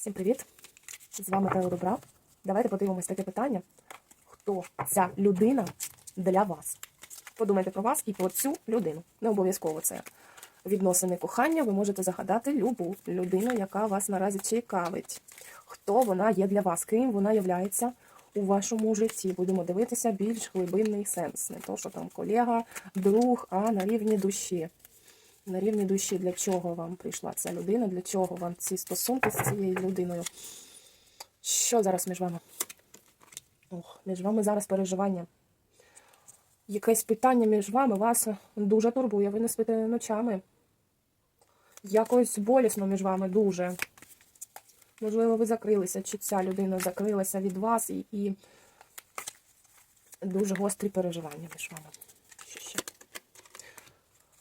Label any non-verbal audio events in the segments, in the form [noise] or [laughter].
Всім привіт! З вами Тео Добра. Давайте подивимось таке питання. Хто ця людина для вас? Подумайте про вас і про цю людину. Не обов'язково це відносини кохання. Ви можете загадати любу людину, яка вас наразі цікавить. Хто вона є для вас? Ким вона являється у вашому житті? Будемо дивитися більш глибинний сенс. Не то, що там колега, друг, а на рівні душі. На рівні душі, для чого вам прийшла ця людина, для чого вам ці стосунки з цією людиною? Що зараз між вами? Ох, між вами зараз переживання. Якесь питання між вами вас дуже турбує. Ви не спите ночами. Якось болісно між вами дуже. Можливо, ви закрилися, чи ця людина закрилася від вас і, і дуже гострі переживання між вами.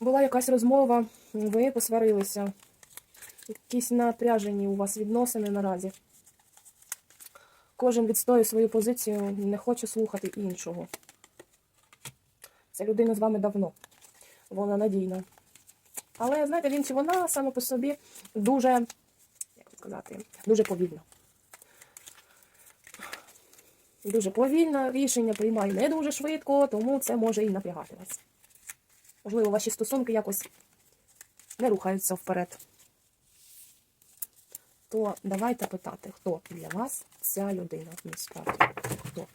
Була якась розмова, ви посварилися. Якісь напряжені у вас відносини наразі. Кожен відстоює свою позицію, не хоче слухати іншого. Ця людина з вами давно. Вона надійна. Але, знаєте, він чи вона саме по собі дуже, як сказати, дуже повільна. Дуже повільно, рішення приймає не дуже швидко, тому це може і напрягати вас. Можливо, ваші стосунки якось не рухаються вперед. То давайте питати, хто для вас ця людина насправді? Хто?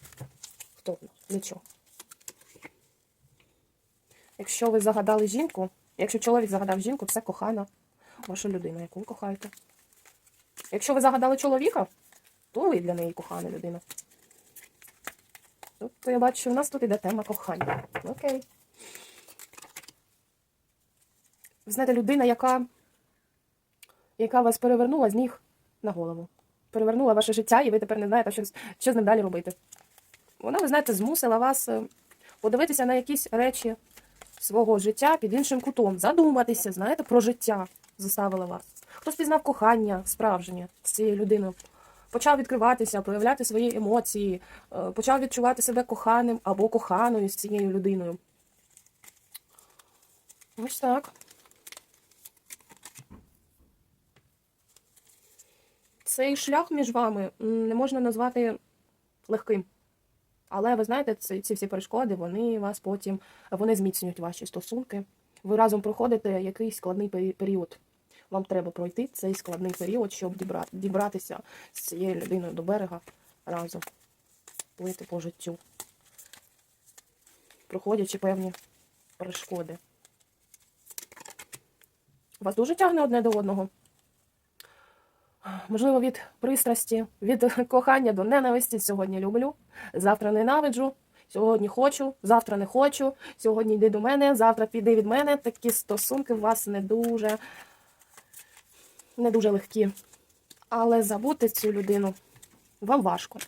Хто вона? Для чого? Якщо ви загадали жінку, якщо чоловік загадав жінку, це кохана ваша людина, яку ви кохаєте. Якщо ви загадали чоловіка, то ви для неї кохана людина. Тобто я бачу, що у нас тут іде тема кохання. Окей. Ви знаєте, людина, яка, яка вас перевернула з ніг на голову. Перевернула ваше життя, і ви тепер не знаєте, що, що з ним далі робити. Вона, ви знаєте, змусила вас е, подивитися на якісь речі свого життя під іншим кутом, задуматися, знаєте, про життя заставила вас. Хтось пізнав кохання справжнє з цією людиною. Почав відкриватися, проявляти свої емоції, е, почав відчувати себе коханим або коханою з цією людиною. Ось так. Цей шлях між вами не можна назвати легким. Але ви знаєте, ці, ці всі перешкоди, вони вас потім вони зміцнюють ваші стосунки. Ви разом проходите якийсь складний період. Вам треба пройти цей складний період, щоб дібра- дібратися з цією людиною до берега разом, плити по життю, проходячи певні перешкоди. Вас дуже тягне одне до одного. Можливо, від пристрасті, від [laughs] кохання до ненависті. Сьогодні люблю, завтра ненавиджу, сьогодні хочу, завтра не хочу, сьогодні йди до мене, завтра піди від мене. Такі стосунки у вас не дуже, не дуже легкі. Але забути цю людину вам важко.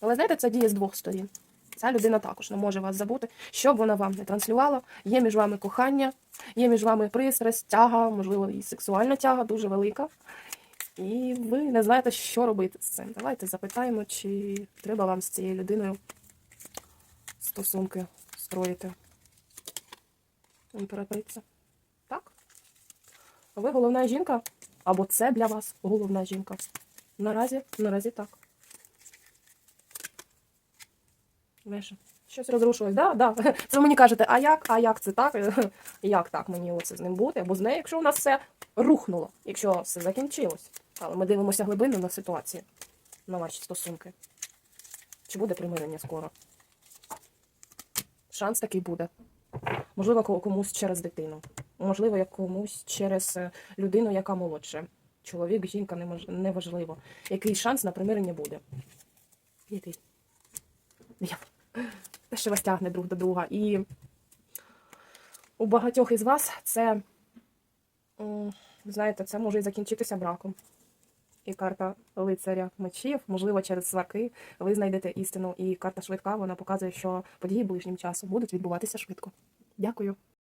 Але знаєте, це діє з двох сторін. Ця людина також не може вас забути, що б вона вам не транслювала. Є між вами кохання, є між вами пристрасть, тяга, можливо, і сексуальна тяга дуже велика. І ви не знаєте, що робити з цим. Давайте запитаємо, чи треба вам з цією людиною стосунки строїти. Імператриця. Так? Ви головна жінка? Або це для вас головна жінка? Наразі, наразі так. Веша. Щось розрушилось, да? Да. Це [laughs] ви мені кажете, а як? А як це так? [laughs] Як так мені оце з ним бути? Або з нею, якщо у нас все рухнуло, якщо все закінчилось. Але ми дивимося глибину на ситуацію, на ваші стосунки. Чи буде примирення скоро? Шанс такий буде. Можливо, комусь через дитину. Можливо, як комусь через е, людину, яка молодше. Чоловік, жінка, неважливо. Який шанс на примирення буде? Який? Те, що вас тягне друг до друга. І у багатьох із вас це, знаєте, це може і закінчитися браком. І карта лицаря мечів, можливо, через сварки ви знайдете істину. І карта швидка, вона показує, що події ближнім часом будуть відбуватися швидко. Дякую.